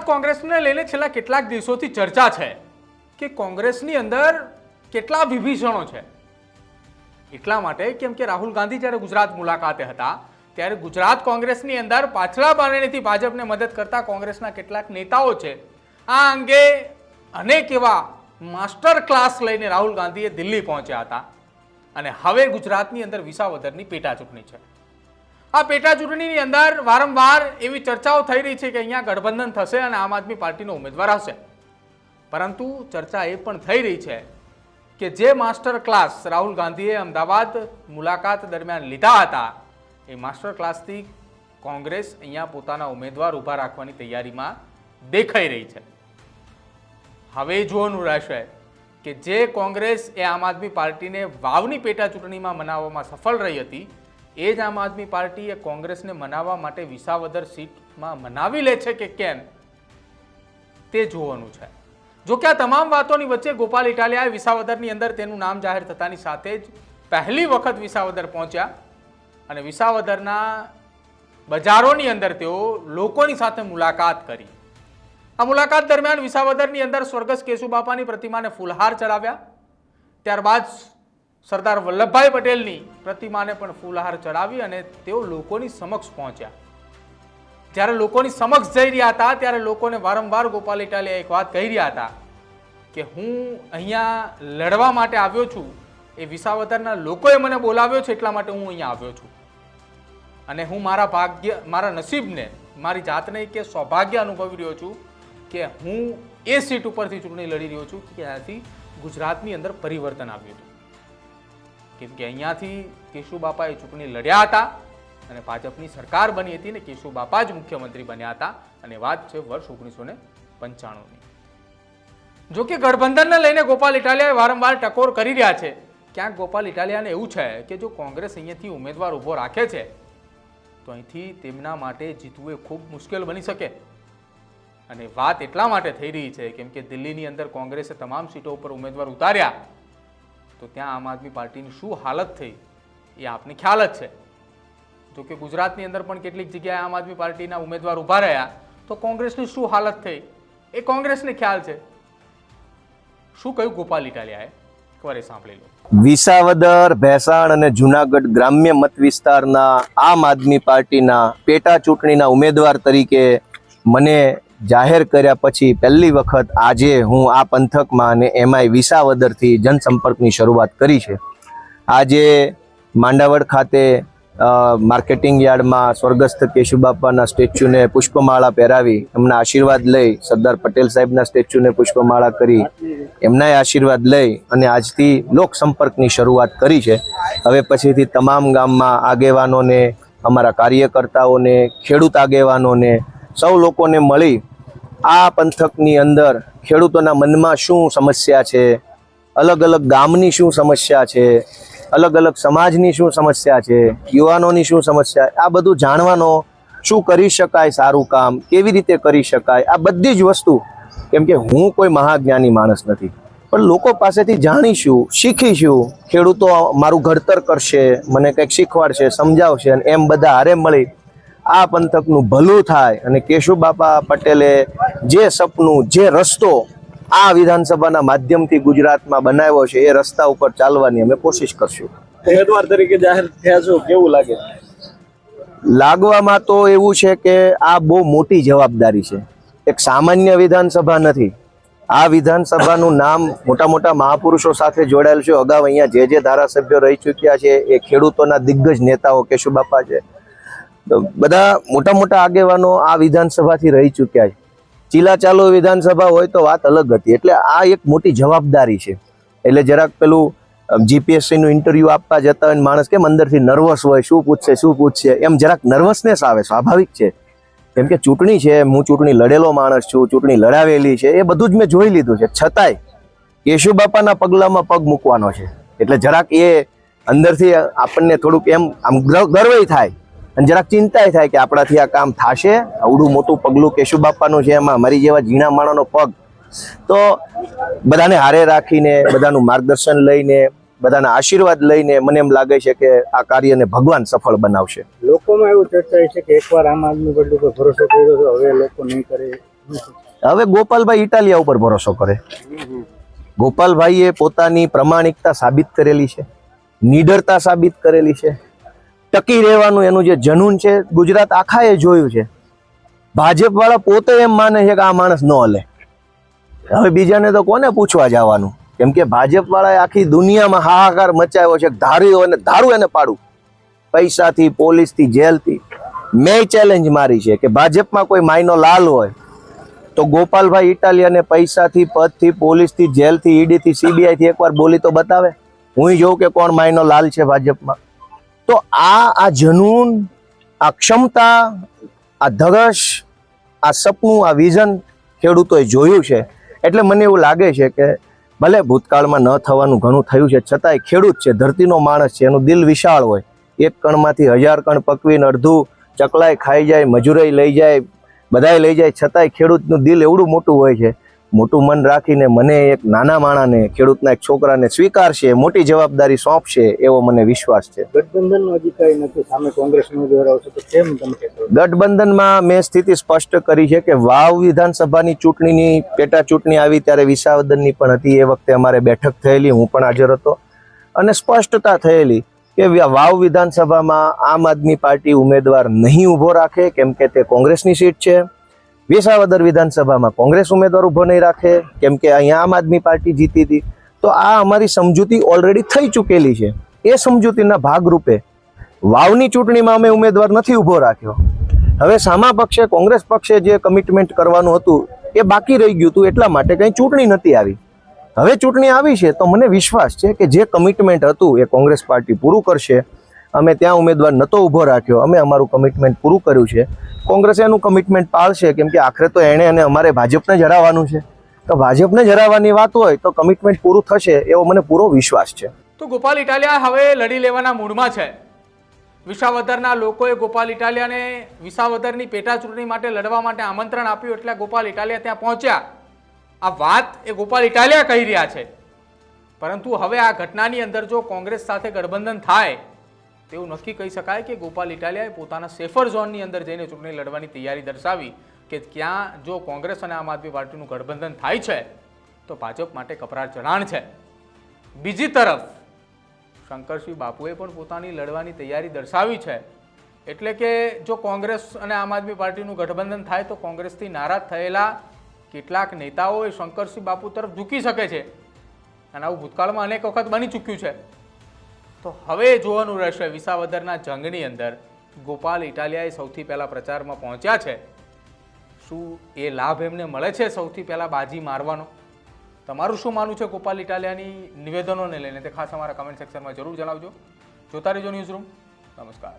ગુજરાત કોંગ્રેસને લઈને છેલ્લા કેટલાક દિવસોથી ચર્ચા છે કે કોંગ્રેસની અંદર કેટલા વિભીષણો છે. એટલા માટે કેમ કે રાહુલ ગાંધી જ્યારે ગુજરાત મુલાકાતે હતા, ત્યારે ગુજરાત કોંગ્રેસની અંદર પાછલા બારણીથી ભાજપને મદદ કરતા કોંગ્રેસના કેટલાક નેતાઓ છે. આ અંગે અનેક એવા માસ્ટર ક્લાસ લઈને રાહુલ ગાંધીએ દિલ્હી પહોંચ્યા હતા. અને હવે ગુજરાતની અંદર વિસાવદરની પેટા ચૂંટણી છે. આ પેટા ચૂંટણીની અંદર વારંવાર એવી ચર્ચાઓ થઈ રહી છે કે અહીંયા ગઠબંધન થશે અને આમ આદમી પાર્ટીનો ઉમેદવાર હશે. પરંતુ ચર્ચા એ પણ થઈ રહી છે કે જે માસ્ટર ક્લાસ રાહુલ ગાંધીએ અમદાવાદ મુલાકાત દરમિયાન લીધા હતા, એ માસ્ટર ક્લાસથી કોંગ્રેસ અહીંયા પોતાના ઉમેદવાર ઊભા રાખવાની તૈયારીમાં દેખાઈ રહી છે. હવે જોવાનું રહેશે કે જે કોંગ્રેસ એ આમ આદમી પાર્ટીને વાવની પેટા ચૂંટણીમાં મનાવવામાં સફળ રહી હતી એ જ આમ આદમી પાર્ટીએ કોંગ્રેસને મનાવવા માટે વિસાવદર સીટમાં મનાવી લે છે કે કેમ? તે જોવાનું છે. જો કે આ તમામ વાતોની વચ્ચે ગોપાલ ઇટાલિયાએ વિસાવદરની અંદર તેનું નામ જાહેર થતાની સાથે જ પહેલી વખત વિસાવદર પહોંચ્યા અને વિસાવદરના બજારોની અંદર તેઓ લોકોની સાથે મુલાકાત કરી. આ મુલાકાત દરમિયાન વિસાવદરની અંદર સ્વર્ગસ્થ કેશુબાપાની પ્રતિમાને ફૂલહાર ચડાવ્યા. ત્યારબાદ સરદાર વલ્લભભાઈ પટેલની પ્રતિમાને પણ ફૂલહાર ચડાવી અને તેઓ લોકોની સમક્ષ પહોંચ્યા. જ્યારે લોકોની સમક્ષ જઈ રહ્યા હતા, ત્યારે લોકોને વારંવાર ગોપાલ ઇટાલિયા એક વાત કહી રહ્યા હતા કે હું અહીંયા લડવા માટે આવ્યો છું, એ વિસાવદરના લોકોએ મને બોલાવ્યો છે, એટલા માટે હું અહીંયા આવ્યો છું. અને હું મારા ભાગ્ય, મારા નસીબને, મારી જાતને કે સૌભાગ્ય અનુભવી રહ્યો છું કે હું એ સીટ ઉપરથી ચૂંટણી લડી રહ્યો છું કે ત્યાંથી ગુજરાતની અંદર પરિવર્તન આવ્યું હતું. કેમ કે અહીંયાથી કેશુબાપાએ ચૂંટણી લડ્યા હતા અને ભાજપની સરકાર બની હતી ને કેશુબાપા જ મુખ્યમંત્રી બન્યા હતા. અને વાત છે વર્ષ ઓગણીસો ને પંચાણુંની. જોકે ગઠબંધનને લઈને ગોપાલ ઇટાલિયાએ વારંવાર ટકોર કરી રહ્યા છે. ક્યાંક ગોપાલ ઇટાલિયાને એવું છે કે જો કોંગ્રેસ અહીંયાથી ઉમેદવાર ઊભો રાખે છે, તો અહીંથી તેમના માટે જીતવું એ ખૂબ મુશ્કેલ બની શકે. અને વાત એટલા માટે થઈ રહી છે, કેમ કે દિલ્હીની અંદર કોંગ્રેસે તમામ સીટો ઉપર ઉમેદવાર ઉતાર્યા. તો ત્યાં આમ આદમી પાર્ટીની શું હાલત થઈ એ આપને ખ્યાલ જ છે. જો કે ગુજરાતની અંદર પણ કેટલીક જગ્યાએ આમ આદમી પાર્ટીના ઉમેદવાર ઊભા રહ્યા, તો કોંગ્રેસની શું હાલત થઈ એ કોંગ્રેસને ખ્યાલ છે. શું કહ્યું ગોપાલ ઇટાલિયાએ? એકવાર સાંભળી લો. વિસાવદર, ભેસાણ અને જુનાગઢ ગ્રામ્ય મત વિસ્તારના આમ આદમી પાર્ટીના પેટા ચૂંટણીના ઉમેદવાર તરીકે મને જાહેર કર્યા પછી પહેલી વખત આજે હું આ પંથકમાં અને એમાંય વિસાવદરથી જનસંપર્કની શરૂઆત કરી છે. આજે માંડાવડ ખાતે માર્કેટિંગ યાર્ડમાં સ્વર્ગસ્થ કેશુબાપાના સ્ટેચ્યુને પુષ્પમાળા પહેરાવી એમના આશીર્વાદ લઈ, સરદાર પટેલ સાહેબના સ્ટેચ્યુને પુષ્પમાળા કરી, એમનાય આશીર્વાદ લઈ અને આજથી લોકસંપર્કની શરૂઆત કરી છે. હવે પછીથી તમામ ગામમાં આગેવાનોને, અમારા કાર્યકર્તાઓને, ખેડૂત આગેવાનોને, સૌ લોકોને મળી આ પંથકની અંદર ખેડૂતોના મનમાં શું સમસ્યા છે? અલગ અલગ ગામની શું સમસ્યા છે? અલગ અલગ સમાજની શું સમસ્યા છે? યુવાનોની શું સમસ્યા? આ બધું જાણવાનો શું કરી શકાય સારું કામ? કેવી રીતે કરી શકાય? આ બધી જ વસ્તુ કેમ કે હું કોઈ મહાજ્ઞાની માણસ નથી. પણ લોકો પાસેથી જાણીશું, શીખીશું. ખેડૂતો મારું ઘડતર કરશે, મને કંઈક શીખવાડશે, સમજાવશે અને એમ બધા હારે મળી આ પંથકનું ભલું થાય અને કેશુબાપા પટેલે જે સપનું જે રસ્તો આ વિધાનસભાના માધ્યમથી ગુજરાતમાં બનાવ્યો છે એ રસ્તા ઉપર ચાલવાની અમે કોશિશ કરશું. ઉમેદવાર તરીકે જાહેર થયા છો કેવું લાગે? લાગવામાં તો એવું છે કે આ બહુ મોટી જવાબદારી છે. એક સામાન્ય વિધાનસભા નથી. આ વિધાનસભાનું નામ મોટા મોટા મહાપુરુષો સાથે જોડાયેલ છે. અગાઉ અહીંયા જે જે ધારાસભ્યો રહી ચૂક્યા છે એ ખેડૂતોના દિગ્ગજ નેતાઓ કેશુબાપા છે. બધા મોટા મોટા આગેવાનો આ વિધાનસભાથી રહી ચૂક્યા છે. ચીલા ચાલુ વિધાનસભા હોય તો વાત અલગ હતી. એટલે આ એક મોટી જવાબદારી છે. એટલે જરાક પેલું જીપીએસસીનું ઇન્ટરવ્યૂ આપવા જતા હોય માણસ કેમ અંદરથી નર્વસ હોય, શું પૂછશે શું પૂછશે? એમ જરાક નર્વસનેસ આવે, સ્વાભાવિક છે. કેમ કે ચૂંટણી છે, હું ચૂંટણી લડેલો માણસ છું, ચૂંટણી લડાવેલી છે, એ બધું જ મેં જોઈ લીધું છે. છતાંય કેશુબાપાના પગલામાં પગ મૂકવાનો છે. એટલે જરાક એ અંદરથી આપણને થોડુંક એમ, આમ ગર્વય થાય. અને જરાક ચિંતાય થાય કે આપણાથી આ કામ થશે. આવડું મોટું પગલું કેશુબાપાનું છે એમાં મારી જેવા ઝીણા માણાનો પગ. તો બધાને હારે રાખીને બધાનું માર્ગદર્શન લઈને બધાના આશીર્વાદ લઈને મને એમ લાગે છે કે આ કાર્યને ભગવાન સફળ બનાવશે. લોકોમાં એવું ચર્ચાય છે કે એકવાર આમ આદમી પર ઉપર ભરોસો કર્યો હવે લોકો નહીં કરે. હવે ગોપાલભાઈ ઇટાલિયા ઉપર ભરોસો કરે. ગોપાલભાઈએ પોતાની પ્રમાણિકતા સાબિત કરેલી છે. નીડરતા સાબિત કરેલી છે. ટકી રહેવાનું એનું જે જનૂન છે, ગુજરાત આખાએ જોયું છે. ભાજપ વાળા પોતે એમ માને છે કે આ માણસ ન હલે હવે બીજાને તો કોને પૂછવા જવાનું? કેમ કે ભાજપ વાળાએ આખી દુનિયામાં હાહાકાર મચાવ્યો છે, ધાર્યું અને ધારું એને પાડું. પૈસાથી, પોલીસથી, જેલથી. મેં ચેલેન્જ મારી છે કે ભાજપમાં કોઈ માયનો લાલ હોય, તો ગોપાલભાઈ ઇટાલિયાને પૈસાથી, પદથી, પોલીસથી, જેલથી, ઈડીથી, સીબીઆઈથી એકવાર બોલી તો બતાવે. હું જોઉં કે કોણ માયનો લાલ છે ભાજપમાં. તો આ આ જનૂન, આ ક્ષમતા, આ ધગશ, આ સપનું, આ વિઝન ખેડૂતોએ જોયું છે. એટલે મને એવું લાગે છે કે ભલે ભૂતકાળમાં ન થવાનું ઘણું થયું છે, છતાંય ખેડૂત છે, ધરતીનો માણસ છે, એનું દિલ વિશાળ હોય. એક કણમાંથી હજાર કણ પકવીને અડધું ચકલાય ખાઈ જાય, મજૂરાઈ લઈ જાય, બધાય લઈ જાય, છતાંય ખેડૂતનું દિલ એવડું મોટું હોય છે. મોટું મન રાખીને મને એક નાના માણાને ખેડૂતના એક છોકરાને સ્વીકારશે મોટી જવાબદારી સોંપશે એવો મને વિશ્વાસ છે. ગઠબંધનનું નથી સામે કોંગ્રેસ નો તો કેમ તમે ગઠબંધનમાં મેં સ્થિતિ સ્પષ્ટ કરી છે કે વાવ વિધાનસભાની ચૂંટણીની પેટા ચૂંટણી આવી ત્યારે વિસાવદનની પણ હતી એ વખતે અમારે બેઠક થયેલી હું પણ હાજર હતો. અને સ્પષ્ટતા થયેલી કે વાવ વિધાનસભામાં આમ આદમી પાર્ટી ઉમેદવાર નહીં ઊભો રાખે કેમ કે તે કોંગ્રેસની સીટ છે. વિસાવદર વિધાનસભામાં કોંગ્રેસ ઉમેદવાર ઊભો નહીં રાખે, કેમ કે અહીંયા આમ આદમી પાર્ટી જીતી હતી તો આ અમારી સમજૂતી ઓલરેડી થઈ ચૂકેલી છે. એ સમજૂતીના ભાગરૂપે વાવની ચૂંટણીમાં અમે ઉમેદવાર નથી ઊભો રાખ્યો. હવે સામા પક્ષે, કોંગ્રેસ પક્ષે જે કમિટમેન્ટ કરવાનું હતું, એ બાકી રહી ગયું હતું, એટલા માટે કંઈ ચૂંટણી નથી આવી. હવે ચૂંટણી આવી છે, તો મને વિશ્વાસ છે કે જે કમિટમેન્ટ હતું, એ કોંગ્રેસ પાર્ટી પૂરું કરશે. અમે ત્યાં ઉમેદવાર નહોતો ઊભો રાખ્યો. અમે અમારું કમિટમેન્ટ પૂરું કર્યું છે. કોંગ્રેસે એનું કમિટમેન્ટ પાળશે, કેમ કે આખરે તો એણે અને અમારે ભાજપને જ છે. તો ભાજપને જરાવવાની વાત હોય તો કમિટમેન્ટ પૂરું થશે એવો મને પૂરો વિશ્વાસ છે. તો ગોપાલ ઇટાલિયા હવે લડી લેવાના મૂડમાં છે. વિસાવદરના લોકોએ ગોપાલ ઇટાલિયાને વિસાવદરની પેટા ચૂંટણી માટે લડવા માટે આમંત્રણ આપ્યું એટલે ગોપાલ ઇટાલિયા ત્યાં પહોંચ્યા. આ વાત એ ગોપાલ ઇટાલિયા કહી રહ્યા છે. પરંતુ હવે આ ઘટનાની અંદર જો કોંગ્રેસ સાથે ગઠબંધન થાય તેવું નક્કી કહી શકાય કે ગોપાલ ઇટાલિયાએ પોતાના સેફર ઝોનની અંદર જઈને ચૂંટણી લડવાની તૈયારી દર્શાવી કે ક્યાં જો કોંગ્રેસ અને આમ આદમી પાર્ટીનું ગઠબંધન થાય છે, તો ભાજપ માટે કપરાર ચઢાણ છે. બીજી તરફ, શંકરસિંહ બાપુએ પણ પોતાની લડવાની તૈયારી દર્શાવી છે. એટલે કે જો કોંગ્રેસ અને આમ આદમી પાર્ટીનું ગઠબંધન થાય, તો કોંગ્રેસથી નારાજ થયેલા કેટલાક નેતાઓ એ શંકરસિંહ બાપુ તરફ ઝૂકી શકે છે. અને આવું ભૂતકાળમાં અનેક વખત બની ચૂક્યું છે. તો હવે જોવાનું રહેશે વિસાવદરના જંગની અંદર. ગોપાલ ઇટાલિયાએ સૌથી પહેલાં પ્રચારમાં પહોંચ્યા છે. શું એ લાભ એમને મળે છે સૌથી પહેલાં બાજી મારવાનો? તમારું શું માનવું છે ગોપાલ ઇટાલિયાની નિવેદનોને લઈને? તે ખાસ અમારા કમેન્ટ સેક્શનમાં જરૂર જણાવજો. જોતા રહેજો ન્યૂઝ રૂમ નમસ્કાર.